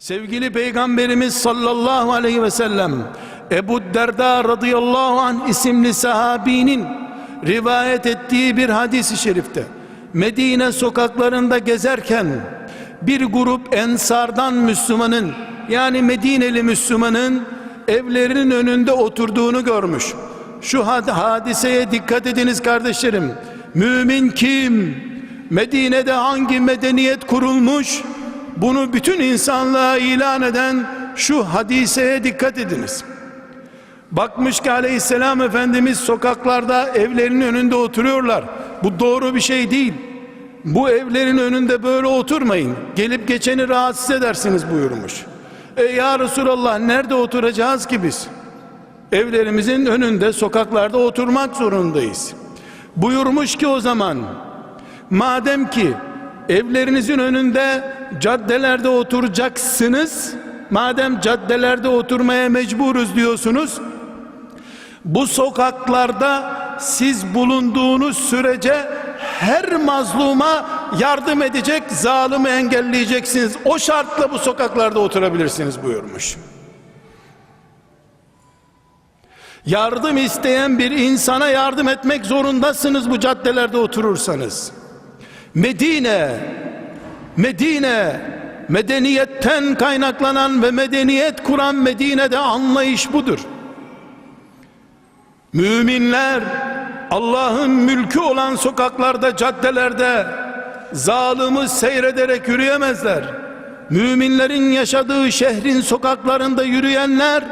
Sevgili Peygamberimiz sallallahu aleyhi ve sellem Ebu Derda radıyallahu anh isimli sahabinin rivayet ettiği bir hadis-i şerifte Medine sokaklarında gezerken bir grup ensardan Müslümanın yani Medineli Müslümanın evlerinin önünde oturduğunu görmüş. Şu had- hadiseye dikkat ediniz kardeşlerim. Mümin kim? Medine'de hangi medeniyet kurulmuş? Bunu bütün insanlığa ilan eden şu hadiseye dikkat ediniz. Bakmış ki aleyhisselam Efendimiz sokaklarda evlerinin önünde oturuyorlar. Bu doğru bir şey değil. Bu evlerin önünde böyle oturmayın. Gelip geçeni rahatsız edersiniz buyurmuş. E ya Resulallah nerede oturacağız ki biz? Evlerimizin önünde sokaklarda oturmak zorundayız. Buyurmuş ki o zaman madem ki evlerinizin önünde caddelerde oturacaksınız madem caddelerde oturmaya mecburuz diyorsunuz bu sokaklarda siz bulunduğunuz sürece her mazluma yardım edecek, zalimi engelleyeceksiniz. O şartla bu sokaklarda oturabilirsiniz buyurmuş. Yardım isteyen bir insana yardım etmek zorundasınız bu caddelerde oturursanız. Medine, Medine, medeniyetten kaynaklanan ve medeniyet kuran Medine'de anlayış budur. Müminler Allah'ın mülkü olan sokaklarda, caddelerde zalimi seyrederek yürüyemezler. Müminlerin yaşadığı şehrin sokaklarında yürüyenler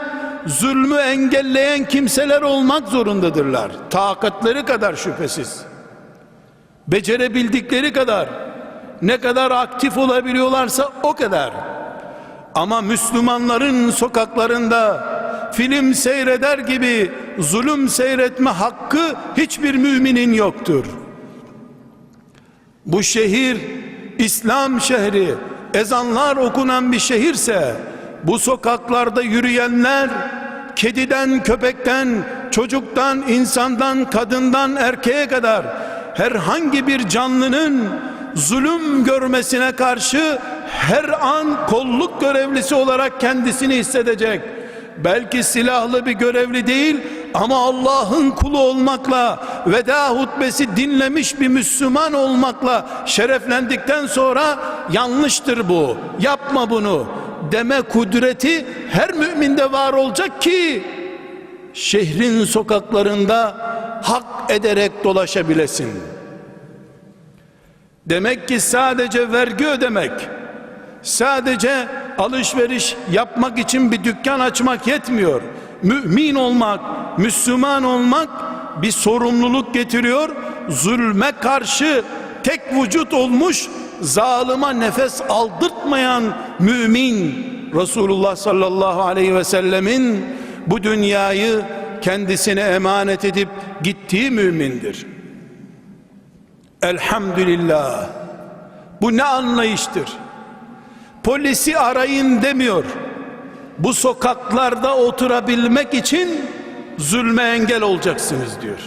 zulmü engelleyen kimseler olmak zorundadırlar. Takatları kadar şüphesiz. Becerebildikleri kadar ne kadar aktif olabiliyorlarsa o kadar. Ama Müslümanların sokaklarında film seyreder gibi zulüm seyretme hakkı hiçbir müminin yoktur. Bu şehir İslam şehri, ezanlar okunan bir şehirse bu sokaklarda yürüyenler kediden, köpekten, çocuktan, insandan, kadından, erkeğe kadar herhangi bir canlının zulüm görmesine karşı her an kolluk görevlisi olarak kendisini hissedecek. Belki silahlı bir görevli değil ama Allah'ın kulu olmakla veda hutbesi dinlemiş bir Müslüman olmakla şereflendikten sonra yanlıştır bu. Yapma bunu deme kudreti her müminde var olacak ki şehrin sokaklarında hak ederek dolaşabilesin. Demek ki sadece vergi ödemek, sadece alışveriş yapmak için bir dükkan açmak yetmiyor. Mümin olmak, Müslüman olmak bir sorumluluk getiriyor. Zulme karşı tek vücut olmuş, zalıma nefes aldırtmayan mümin Resulullah sallallahu aleyhi ve sellemin bu dünyayı kendisine emanet edip gittiği mümindir. Elhamdülillah. Bu ne anlayıştır? Polisi arayın demiyor. Bu sokaklarda oturabilmek için zulme engel olacaksınız diyor.